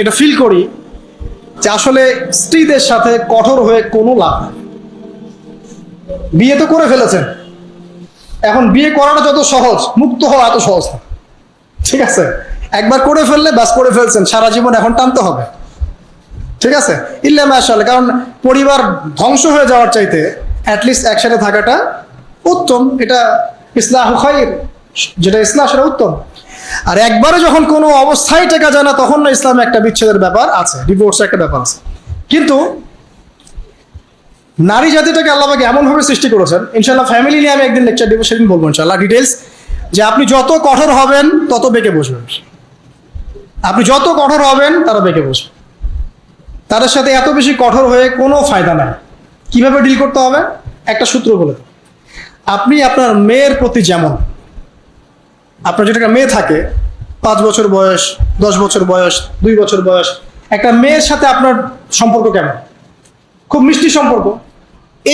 এটা ফিল করি যে আসলে স্ত্রীদের সাথে কঠোর হয়ে কোনো লাভ নেই। বিয়ে তো করে ফেলেছেন। এখন বিয়ে করাটা যত সহজ, মুক্ত হওয়া এত সহজ না। ঠিক আছে? একবার করে ফেললে ব্যাস করে ফেলছেন, সারা জীবন এখন টানতে হবে। ঠিক আছে? ইল্লা মাশাআল্লাহ কারণ পরিবার ধ্বংস হয়ে যাওয়ার চাইতে অ্যাটলিস্ট একসাথে থাকাটা উত্তম। এটা ইসলাহ যেটা ইসলাম সেটা উত্তম। আর একবারে যখন কোনো অবস্থায় টেকা যায় না, তখন না ইসলামে একটা বিচ্ছেদের ব্যাপার আছে ডিভোর্স একটা ব্যাপার আছে। কিন্তু নারী জাতিটাকে আল্লাহকে এমনভাবে সৃষ্টি করেছেন ইনশাল্লাহ ফ্যামিলি নিয়ে আমি একদিন লেকচার দেবো, সেদিন বলব ইনশাল্লাহ ডিটেলস যে আপনি যত কঠোর হবেন, তত বেঁকে বসবেন। আপনি যত কঠোর হবেন, তারা বেঁকে বসবে। তাদের সাথে এত বেশি কঠোর হয়ে কোনো ফায়দা নাই। কীভাবে ডিল করতে হবে? একটা সূত্র বলে। আপনি আপনার মেয়ের প্রতি যেমন আপনার যদি একটা মেয়ে থাকে, পাঁচ বছর বয়স, দশ বছর বয়স, দুই বছর বয়স, একটা মেয়ের সাথে আপনার সম্পর্ক কেমন? খুব মিষ্টি সম্পর্ক।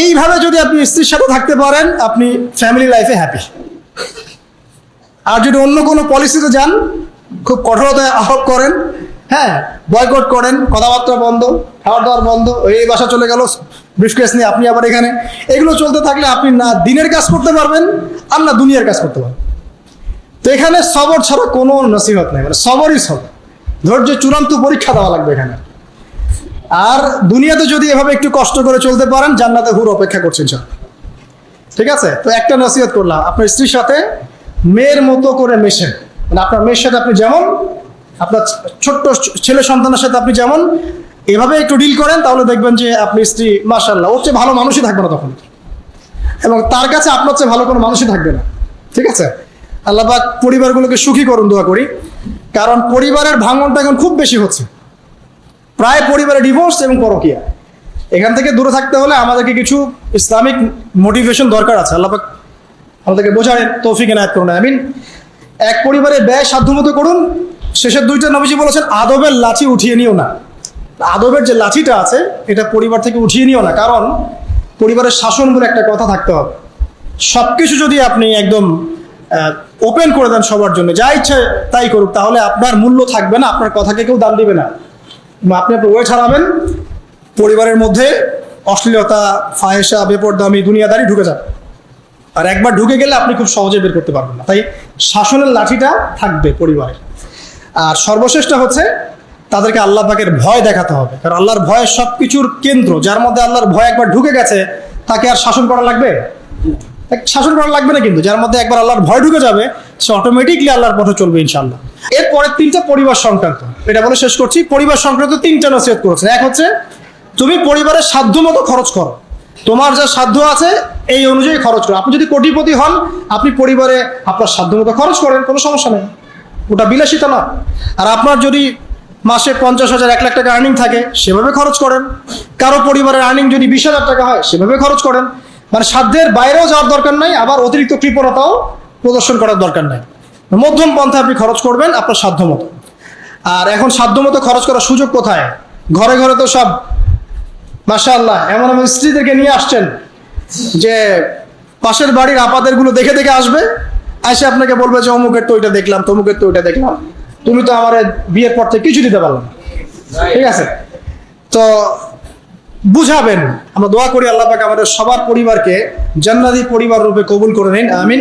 এইভাবে যদি আপনি স্ত্রীর সাথে থাকতে পারেন, আপনি ফ্যামিলি লাইফে হ্যাপি আর যদি অন্য কোনো পলিসিতে যান, খুব কঠোরতায় আহ্বান করেন হ্যাঁ বয়কট করেন, কথাবার্তা বন্ধ খাওয়ার দাওয়ার বন্ধ, এই বাসা চলে গেল ব্রিফকেস নিয়ে আপনি আবার এখানে। এগুলো চলতে থাকলে আপনি না দিনের কাজ করতে পারবেন, আর না দুনিয়ার কাজ করতে পারবেন। তো এখানে সবর ছাড়া কোনো নসিহত নেই মানে সবরই সবর। ধৈর্য চূড়ান্ত পরীক্ষা দেওয়া লাগবে এখানে। আর দুনিয়াতে যদি এভাবে একটু কষ্ট করে চলতে পারেন, জান্নাতে হুর অপেক্ষা করছেন সব ঠিক আছে? তো একটা নসিহত করলাম, আপনার স্ত্রীর সাথে মেয়ের মতো করে মেশেন। মানে আপনার মেয়ের সাথে আপনি যেমন, আপনার ছোট্ট ছেলে সন্তানের সাথে আপনি যেমন এভাবে একটু ডিল করেন, তাহলে দেখবেন যে আপনি স্ত্রী মার্শাল্লাহ ওর চেয়ে ভালো মানুষই থাকবে না তখন। এবং তার কাছে আপনার চেয়ে ভালো কোনো মানুষই থাকবে না। ঠিক আছে? আল্লাহ পাক পরিবারগুলোকে সুখী করুন, দোয়া করি। কারণ পরিবারের ভাঙনটা এখন খুব বেশি হচ্ছে। প্রায় পরিবারে ডিভোর্স এবং পরকিয়া। এখান থেকে দূরে থাকতে হলে আমাদেরকে কিছু ইসলামিক মোটিভেশন দরকার আছে। আল্লাহ পাক আমাদেরকে বোঝায় তৌফিক এনায়ত করুন আই মিন এক পরিবারে ব্যয় সাধ্যমতো করুন। শেষের দুইটা নবীজি বলেছেন, আদবের লাঠি উঠিয়ে নিও না। আদবের যে লাঠিটা আছে, এটা পরিবার থেকে উঠিয়ে নিও না। কারণ পরিবারের শাসন বলে একটা কথা থাকতে হবে। সব কিছু যদি আপনি একদম ওপেন করে দেন সবার জন্য। যা ইচ্ছে তাই করুক, তাহলে আপনার মূল্য থাকবে না, আপনার কথাকে কেউ দাম দিবে না। আপনি আপনার ওয়ে ছাড়াবেন পরিবারের মধ্যে অশ্লীলতা ফাহেসা বেপরদামি, দুনিয়াদারি ঢুকে যাবে। আর একবার ঢুকে গেলে আপনি খুব সহজে বের করতে পারবেন না। তাই শাসনের লাঠিটা থাকবে পরিবারে আর সর্বশেষটা হচ্ছে, তাদেরকে আল্লাহ পাকের ভয় দেখাতে হবে। কারণ আল্লাহর ভয় সব কিছুর কেন্দ্র। যার মধ্যে আল্লাহর ভয় একবার ঢুকে গেছে, তাকে আর শাসন করা লাগবে? শাসন করা লাগবে না কিন্তু, যার মধ্যে একবার আল্লাহর ভয় ঢুকে যাবে, সে অটোমেটিকলি আল্লাহর পথে চলবে ইনশাল্লাহ এরপরে তিনটা পরিবার সংক্রান্ত, এটা বলে শেষ করছি, পরিবার সংক্রান্ত তিনটা নসিহত করেছে এক হচ্ছে, তুমি পরিবারের সাধ্য মতো খরচ করো। তোমার যা সাধ্য আছে, এই অনুযায়ী খরচ করো। আপনি যদি কোটিপতি হন, আপনি পরিবারে আপনার সাধ্য মতো খরচ করেন, কোনো সমস্যা নেই। ওটা বিলাসিতা না। আর আপনার যদি মাসে পঞ্চাশ হাজার, এক লাখ টাকা আর্নিং থাকে, সেভাবে খরচ করেন। কারও পরিবারের আর্নিং যদি বিশ হাজার টাকা হয়, সেভাবে খরচ করেন। মানে সাধ্যের বাইরেও যাওয়ার দরকার নাই, আবার অতিরিক্ত কৃপণতাও প্রদর্শন করার দরকার নাই। মধ্যম পন্থায় আপনি খরচ করবেন আপনার সাধ্য মতো আর এখন সাধ্য মতো খরচ করার সুযোগ কোথায়? ঘরে ঘরে তো সব, মাশাআল্লাহ, এমন এমন স্ত্রীদেরকে নিয়ে আসছেন যে পাশের বাড়ির আপাদেরগুলো দেখে দেখে আসবে, এসে আপনাকে বলবে যে, অমুকের তো ওইটা দেখলাম, তমুকের তো ওইটা দেখলাম। তুমি তো আমার বিয়ের পর থেকে কিছু দিতে পারল না। ঠিক আছে? তো বুঝাবেন। আমরা দোয়া করি আল্লাহ পাক আমাদের সবার পরিবারকে জান্নাতি পরিবার রূপে কবুল করে নিন, আমিন।